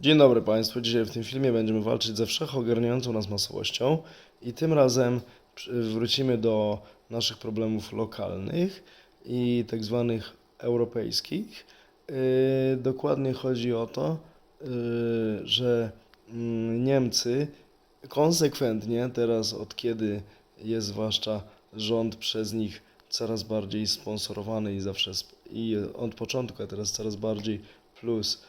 Dzień dobry Państwu. Dzisiaj w tym filmie będziemy walczyć ze wszechogarniającą nas masowością i tym razem wrócimy do naszych problemów lokalnych i tak zwanych europejskich. Yy, dokładnie chodzi o to, yy, że mm, Niemcy konsekwentnie teraz od kiedy jest zwłaszcza rząd przez nich coraz bardziej sponsorowany i zawsze i od początku, a teraz coraz bardziej plus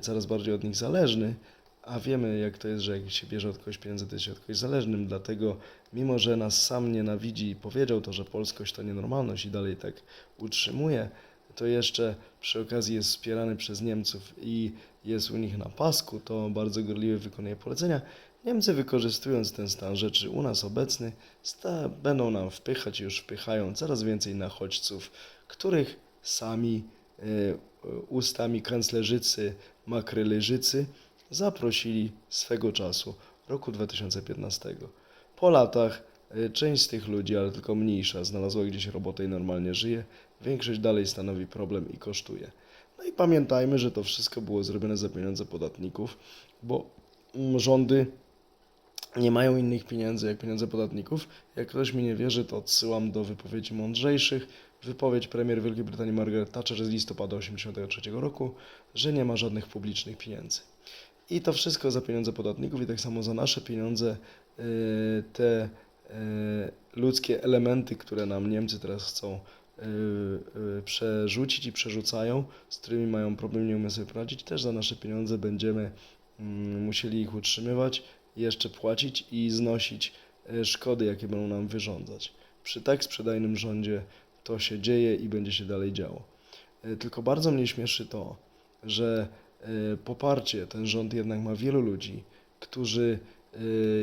coraz bardziej od nich zależny, a wiemy jak to jest, że jak się bierze od kogoś pieniądze, to jest się od kogoś zależnym, dlatego mimo, że nas sam nienawidzi i powiedział to, że polskość to nienormalność i dalej tak utrzymuje, to jeszcze przy okazji jest wspierany przez Niemców i jest u nich na pasku, to bardzo gorliwie wykonuje polecenia. Niemcy wykorzystując ten stan rzeczy u nas obecny, będą nam wpychać już wpychają coraz więcej nachodźców, których sami e, ustami kanclerzycy Makrylerzycy zaprosili swego czasu, roku 2015. Po latach e, część z tych ludzi, ale tylko mniejsza, znalazła gdzieś robotę i normalnie żyje, większość dalej stanowi problem i kosztuje. No i pamiętajmy, że to wszystko było zrobione za pieniądze podatników, bo mm, rządy nie mają innych pieniędzy jak pieniądze podatników. Jak ktoś mi nie wierzy, to odsyłam do wypowiedzi mądrzejszych. Wypowiedź premier Wielkiej Brytanii Margaret Thatcher z listopada 1983 roku, że nie ma żadnych publicznych pieniędzy. I to wszystko za pieniądze podatników i tak samo za nasze pieniądze yy, te yy, ludzkie elementy, które nam Niemcy teraz chcą yy, przerzucić i przerzucają, z którymi mają problem, nie umieją sobie poradzić, też za nasze pieniądze będziemy mm, musieli ich utrzymywać, jeszcze płacić i znosić e, szkody, jakie będą nam wyrządzać. Przy tak sprzedajnym rządzie to się dzieje i będzie się dalej działo. E, Tylko bardzo mnie śmieszy to, że e, poparcie ten rząd jednak ma wielu ludzi, którzy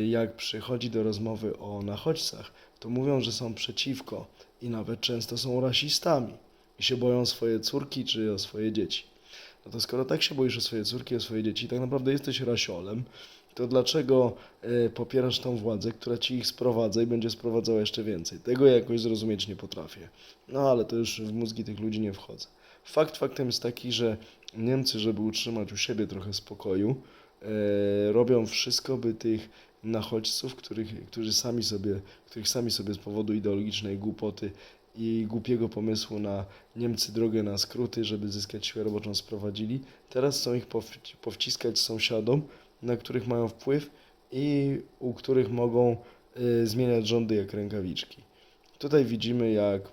jak przychodzi do rozmowy o nachodźcach, to mówią, że są przeciwko i nawet często są rasistami i się boją swoje córki czy o swoje dzieci. No to skoro tak się boisz o swoje córki, o swoje dzieci, tak naprawdę jesteś rasiolem, to dlaczego e, popierasz tą władzę, która ci ich sprowadza i będzie sprowadzała jeszcze więcej? Tego ja jakoś zrozumieć nie potrafię. No ale to już w mózgi tych ludzi nie wchodzę. Fakt faktem jest taki, że Niemcy, żeby utrzymać u siebie trochę spokoju, e, robią wszystko, by tych nachodźców, których, którzy sami sobie, których sami sobie z powodu ideologicznej głupoty i głupiego pomysłu na Niemcy drogę na skróty, żeby zyskać siłę roboczą sprowadzili. Teraz chcą ich powci- powciskać sąsiadom, na których mają wpływ i u których mogą y, zmieniać rządy jak rękawiczki. Tutaj widzimy, jak y,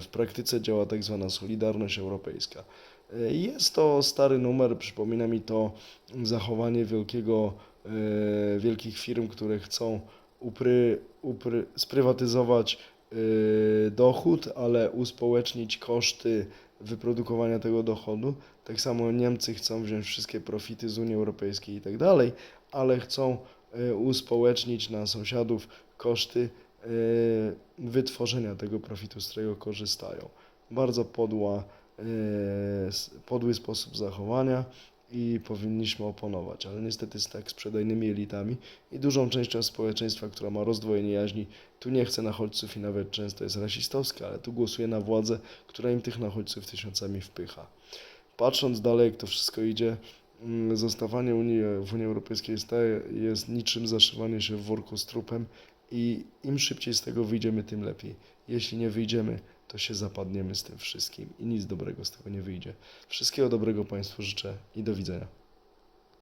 w praktyce działa tak zwana Solidarność Europejska. Y, Jest to stary numer, przypomina mi to zachowanie wielkiego, wielkich firm, które chcą upry, upry, sprywatyzować dochód, ale uspołecznić koszty wyprodukowania tego dochodu. Tak samo Niemcy chcą wziąć wszystkie profity z Unii Europejskiej i tak dalej, ale chcą y, uspołecznić na sąsiadów koszty y, wytworzenia tego profitu, z którego korzystają. Bardzo podła, y, podły sposób zachowania i powinniśmy oponować, ale niestety z tak sprzedajnymi elitami i dużą częścią społeczeństwa, która ma rozdwojenie jaźni, tu nie chce nachodźców i nawet często jest rasistowska, ale tu głosuje na władzę, która im tych nachodźców tysiącami wpycha. Patrząc dalej, jak to wszystko idzie, mm, zostawanie Unii, w Unii Europejskiej staje, jest niczym zaszywanie się w worku z trupem i im szybciej z tego wyjdziemy, tym lepiej. Jeśli nie wyjdziemy, to się zapadniemy z tym wszystkim i nic dobrego z tego nie wyjdzie. Wszystkiego dobrego Państwu życzę i do widzenia.